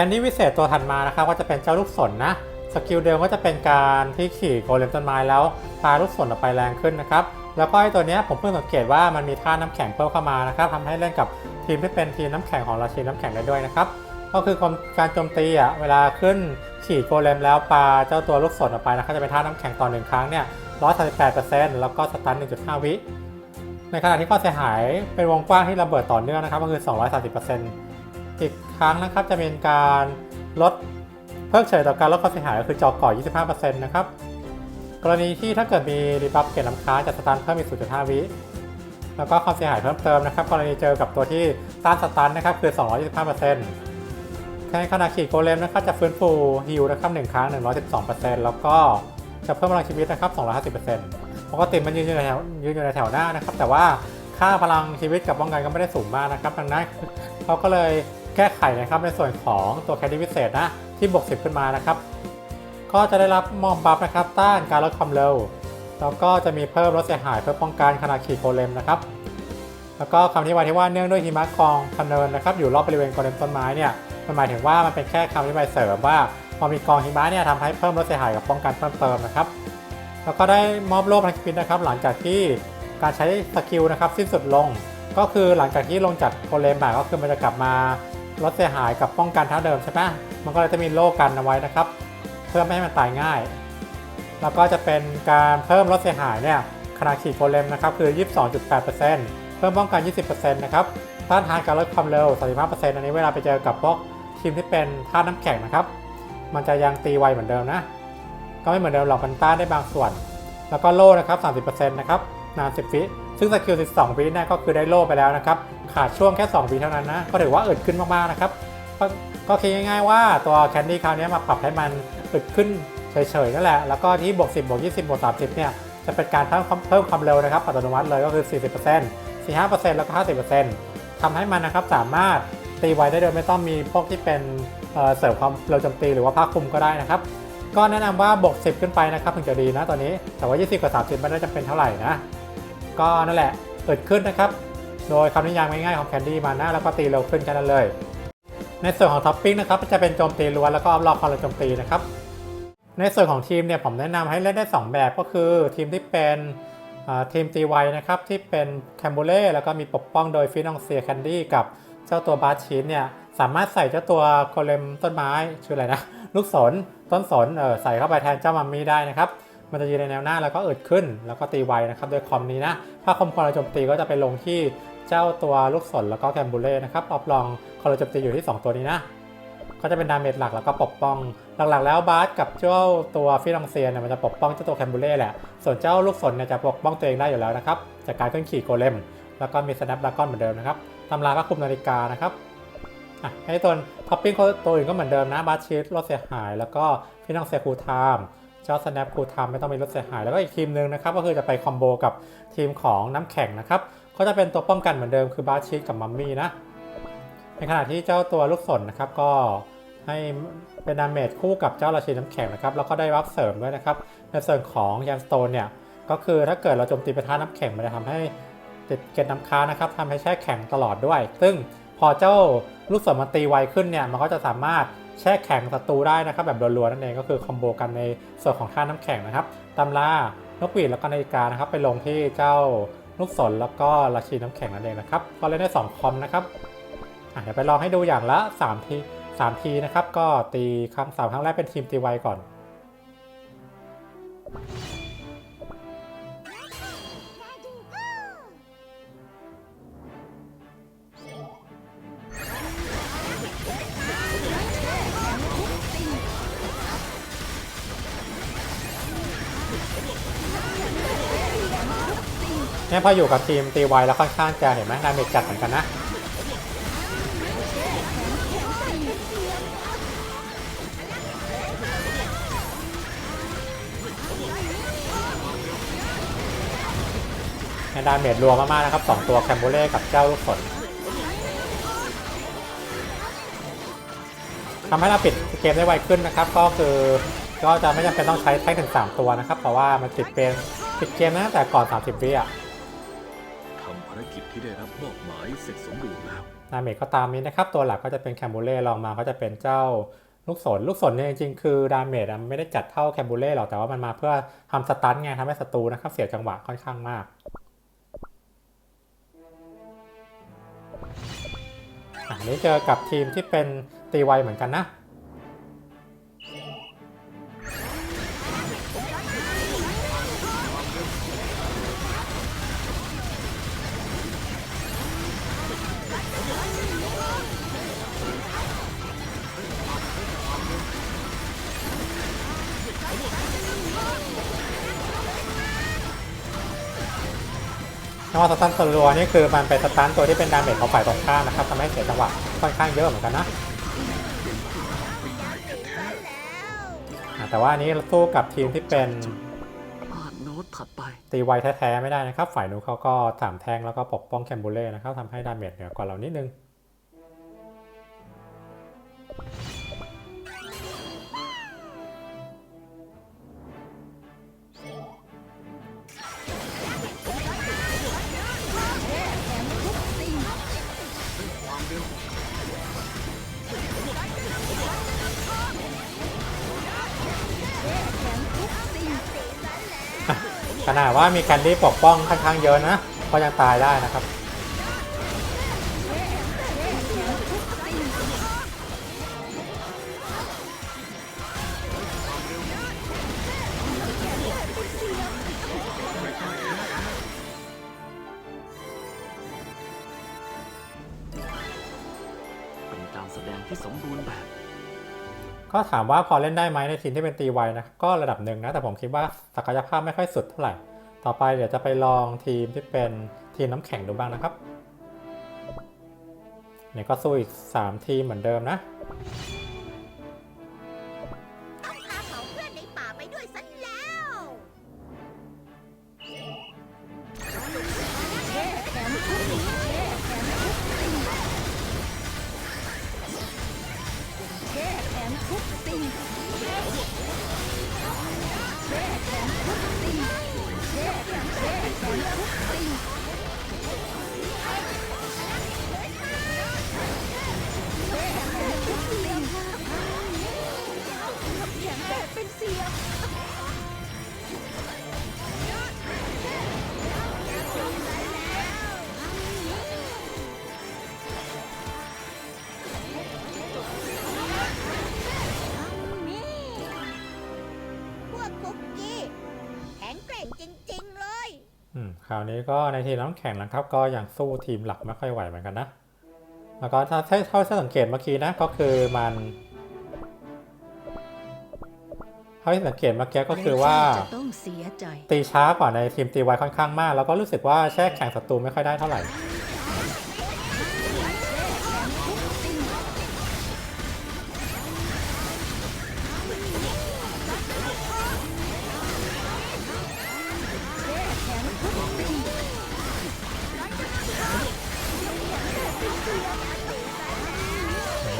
คนดี้วิเศษตัวถัดมานะครับก็จะเป็นเจ้าลูกศรนนะสกิลเดิมก็จะเป็นการที่ขี่โกเลมต้นไม้แล้วพาลูกศรออกไปแรงขึ้นนะครับแล้วก็ไอ้ตัวนี้ผมเพิ่งสังเกตว่ามันมีท่าน้ำแข็งเพิ่มเข้ามานะครับทำให้เล่นกับทีมที่เป็นทีมน้ำแข็งของราชินน้ำแข็งได้ด้วยนะครับก็คือการโจมตีอะเวลาขึ้นขี่โกเลมแล้วปาเจ้าตัวลูกศรออกไปนะครับจะเป็นท่าน้ำแข็งต่อหนึ่งครั้งเนี่ย138%แปดเปอร์เซ็นต์แล้วก็สตัน1.5วิในขณะที่ความเสียหายเป็นวงกว้างที่ระเบิดต่อเนื่องนะครับก็คือ 230% อีกครั้งนะครับจะเป็นการลดเพิกเฉยต่อการลดความเสียหายก็คือจอก่อ 25%นะครับ กรณีที่ถ้าเกิดมีรีบัฟเกตน้ำค้างจะสตันเพิ่มอีก 0.5 วิแล้วก็ความเสียหายเพิ่มเติมนะครับ กรณีเจอกับตัวที่ต้านสตันนะครับคือ 225%ในขณะขี่โกเลมนะครับจะฟื้นฟูฮิลนะครับ1ครั้ง 112%แล้วก็จะเพิ่มพลังชีวิตนะครับ 250%ปกติมันยืนอยู่ในแถวยืนอยู่ในแถวหน้านะครับ แต่ว่าค่าพลังชีวิตกับป้องกันก็ไม่ได้สูงมากนะครับดังนั้นเขาก็เลย แก้ไขนะครับในส่วนของตัวแคดดี้พิเศษนะที่บวก 10 ขึ้นมานะครับ ก็จะได้รับมอมบัฟนะครับ ต้านการลดความเร็ว แล้วก็จะมีเพิ่มลดเสียหายเพื่อป้องกันขณะขี่โกเลมนะครับ แล้วก็คำที่ว่าที่ว่าเนื่องด้วยหิมะกองพำเนินนะครับ อยู่รอบบริเวณโกเลมต้นไม้เนี่ยมันหมายถึงว่ามันเป็นแค่คำอธิบายเสริมว่าพอมีกองหิมะเนี่ยทำให้เพิ่มลดเสียหายกับป้องกันเพิ่มเติมนะครับ แล้วก็ได้มอบโล่พลังชีวิตนะครับ หลังจากที่การใช้สกิลนะครับสิ้นสุดลง ก็คือหลังจากที่ลงจากโกเลมก็คือมันจะกลับมา ลดเสียหายกับป้องกันเท่าเดิมใช่ไหมมันก็เลยจะมีโล่กันเอาไว้นะครับ เพื่อไม่ให้มันตายง่าย แล้วก็จะเป็นการเพิ่มลดเสียหายเนี่ยขนาดขี่โกเลมนะครับคือ 22.8%เพิ่มป้องกัน 20%นะครับต้านทานการลดความเร็ว 35%อันนี้เวลาไปเจอกับพวกทีมที่เป็นท่าน้ำแข็งนะครับ มันจะยังตีไวเหมือนเดิมนะ ก็ไม่เหมือนเดิมหรอกมันต้านได้บางส่วน แล้วก็โล่นะครับ 30%นะครับ นาน 10 วิ ซึ่งสกิล 12 วิเนี่ยก็คือได้โล่ไปแล้วนะครับ ขาดช่วงแค่ 2 วิเท่านั้นนะ ก็ถือว่าอึดขึ้นมากๆนะครับ ก็คิดง่ายๆว่าตัวแคนดี้คราวนี้มาปรับให้มันอึดขึ้นเฉยๆนั่นแหละ แล้วก็ที่บวก 10บวก20บวก30เนี่ยจะเป็นการเพิ่มความเพิ่มความเร็วนะครับอัตโนมัติเลยก็คือ 40% 45%แล้วก็ 50%ทำให้มันนะครับสามารถตีไวได้โดยไม่ต้องมีพวกที่เป็นเเสริมความเร็วโจมตีหรือว่าภาคคุมก็ได้นะครับ ก็แนะนำว่าบวก 10 ขึ้นไปนะครับถึงจะดีนะตอนนี้แต่ว่า 20 กับ 30 ไม่ได้จำเป็นเท่าไหร่นะ ก็นั่นแหละเกิดขึ้นนะครับ โดยคำนิยามง่ายๆของแคนดี้มานะแล้วก็ตีเร็วขึ้นแค่นั้นเลย ในส่วนของท็อปปิ้งนะครับจะเป็นโจมตีล้วนแล้วก็อัพลอกความเร็วโจมตีนะครับ ในส่วนของทีมเนี่ยผมแนะนำให้เล่นได้ 2 แบบก็คือทีมที่เป็นทีมตีไวนะครับที่เป็นแคมโบเล่แล้วก็มีปกป้องโดยฟินองเซียแคนดี้กับเจ้าตัวบาร์ชีนเนี่ยสามารถใส่เจ้าตัวโคเลมต้นไม้ชื่ออะไรนะลูกศรต้นสนเออใส่เข้าไปแทนเจ้ามัมมี่ได้นะครับ มันจะยืนในแนวหน้าแล้วก็เอึดขึ้น แล้วก็ตีไวนะครับโดยคอมนี้นะถ้าคอมความร็วโจมตีก็จะไปลงที่เจ้าตัวลูกศรแล้วก็แคมบูเล่นะครับออฟลองความร็วโจมตีอยู่ที่ 2 ตัวนี้นะก็จะเป็นดาเมจหลักแล้วก็ปกป้อง หลักๆ แล้วบาสกับเจ้าตัวฟิลองเซียเนี่ยมันจะปกป้องเจ้าตัวแคมบูเล่แหละ ส่วนเจ้าลูกศรเนี่ยจะปกป้องตัวเองได้อยู่แล้วนะครับ จากการขึ้นขี่โกเลม แล้วก็มีสแนปดากอนเหมือนเดิมนะครับตำราก็คุมนาฬิกานะครับอะให้ตัวท็อปปิ้งตัวอื่นก็เหมือนเดิมนะบาสชีสลดเสียหาย แล้วก็ฟิลองเซียคูไทม์ เจ้าสแนปคูไทม์ไม่ต้องมีลดเสียหาย แล้วก็อีกทีมหนึ่งนะครับก็คือจะไปคอมโบกับทีมของน้ำแข็งนะครับก็จะเป็นตัวป้องกันเหมือนเดิมคือบาชีกับมัมมี่นะในขณะที่เจ้าตัวลูกศรนะครับก็ให้เป็นดาเมจคู่กับเจ้าราชินีน้ำแข็งนะครับแล้วก็ได้รับเสริมด้วยนะครับในส่วนของยันสโตนเนี่ยก็คือถ้าเกิดเราโจมตีไปท่าน้ำแข็งมันจะทำให้ติดเกล็ดน้ำค้างนะครับทำให้แช่แข็งตลอดด้วย ซึ่งพอเจ้าลูกศรมันตีไวขึ้นเนี่ยมันก็จะสามารถ แช่แข็งศัตรูได้นะครับแบบรัวๆนั่นเองก็คือคอมโบกันในส่วนของท่าน้ำแข็งนะครับตำรานกหวีดแล้วก็นาฬิกานะครับไปลงที่เจ้าลูกศรแล้วก็ราชินีน้ำแข็งนั่นเองนะครับก็เล่นได้สองคอมนะครับเดี๋ยวไปลองให้ดูอย่างละ3ที3ทีนะครับก็ตีครั้งสามครั้งแรกเป็นทีมตีไวก่อน เนี่ยพออยู่กับทีมตีไวแล้วค่อนข้างจะเห็นไหมดาเมจจัดเหมือนกันนะดาเมจรวมมากๆนะครับ 2 ตัวแคมโบเล่กับเจ้าลูกฝนทำให้เราปิดเกมได้ไวขึ้นนะครับ ก็คือก็จะไม่จำเป็นต้องใช้แท็กถึง 3 ตัวนะครับ เพราะว่ามันปิดเกมปิดเกมตั้งแต่ก่อน 30 วิอะารกิจที่ได้รับมอบหมายเสร็จสมบูรณ์แล้ว ดาเมจก็ตามนี้นะครับ ตัวหลักก็จะเป็นแคมบูเล่ลองมาก็จะเป็นเจ้าลูกศรลูกศรเนี่ยจริงๆคือดาเมจอะไม่ได้จัดเท่าแคมบูเล่หรอกแต่ว่ามันมาเพื่อทำสตันไงทำให้ศัตรูนะครับเสียจังหวะค่อนข้างมากอันนี้เจอกับทีมที่เป็นตีไวเหมือนกันนะ นว่าสตันตัวรัวนี่คือมันเป็นสตันตัวที่เป็นดาเมจของฝ่ายตรงข้ามนะครับทำให้เสียจังหวะค่อนข้างเยอะเหมือนกันนะแต่ว่าอันนี้เราสู้กับทีมที่เป็นตีไวแท้ๆไม่ได้นะครับ ฝ่ายนู้นเขาก็ถามแทงแล้วก็ปกป้องแคมบูเล่นะครับทำให้ดาเมจเหนือกว่าเรานิดนึง นาดว่ามีแคนดี้ปกป้องค่อนข้างเยอะนะก็ยังตายได้นะครับเป็นการแสดงที่สมบูรณ์แบบ ก็ถามว่าพอเล่นได้ไหมในทีมที่เป็นตีไวนะก็ระดับหนึ่งนะ แต่ผมคิดว่าศักยภาพไม่ค่อยสุดเท่าไหร่ ต่อไปเดี๋ยวจะไปลองทีมที่เป็นทีมน้ำแข็งดูบ้างนะครับเนี่ยก็สู้อีก 3 ทีมเหมือนเดิมนะ คราวนี้ก็ในทีมน้ำแข็งนะครับ ก็ยังสู้ทีมหลักไม่ค่อยไหวเหมือนกันนะ แล้วก็ถ้าถ้าเท่าที่สังเกตเมื่อกี้นะก็คือมันเท่าที่สังเกตเมื่อกี้ก็คือว่าจะต้องเสียใจตีช้ากว่าในทีมตีไวค่อนข้างมาก แล้วก็รู้สึกว่าแช่แข่งศัตรูไม่ค่อยได้เท่าไหร่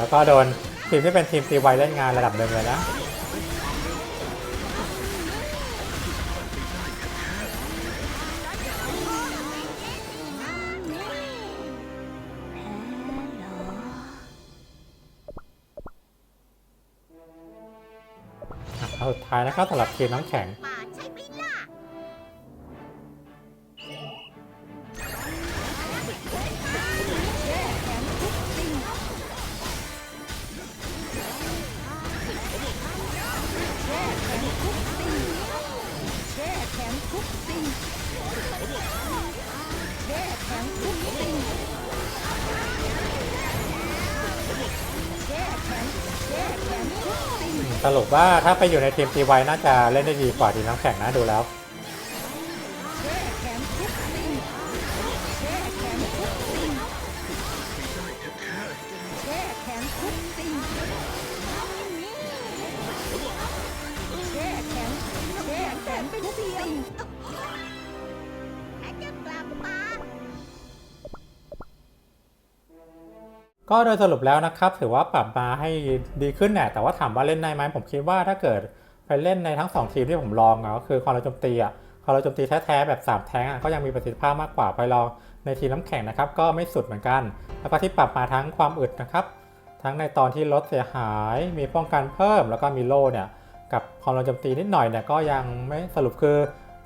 แล้วก็โดนทีมที่เป็นทีมตีไวเล่นงานระดับหนึ่งเลยนะสุดท้ายนะครับสำหรับทีมน้ำแข็ง สรุปว่าถ้าไปอยู่ในทีมตีไวน่าจะเล่นได้ดีกว่าทีมน้ำแข็งนะดูแล้ว ก็โดยสรุปแล้วนะครับ ถือว่าปรับมาให้ดีขึ้นแหละแต่ว่าถามว่าเล่นได้ไหมผมคิดว่าถ้าเกิดไปเล่นในทั้งสองทีมที่ผมลองอะก็คือคอร์โจมตีอะคอร์โจมตีแท้ๆแบบ 3 แท้งอะก็ยังมีประสิทธิภาพมากกว่าไปลองในทีมน้ำแข็งนะครับ ก็ไม่สุดเหมือนกัน แล้วก็ที่ปรับมาทั้งความอึดนะครับ ทั้งในตอนที่รถเสียหาย มีป้องกันเพิ่ม แล้วก็มีโล่เนี่ยกับความรงโจมตีนิดหน่อยเนี่ยก็ยังไม่สรุปคือ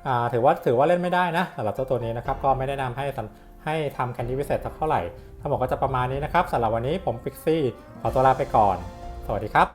อ่าถือว่าถือว่าเล่นไม่ได้นะสำหรับเจ้าตัวนี้นะครับก็ไม่แนะนำให้สำให้ทำแคนดี้พิเศษเท่าไหร่ ทั้งหมดก็จะประมาณนี้นะครับสำหรับวันนี้ผมพิกซี่ขอตัวลาไปก่อน สวัสดีครับ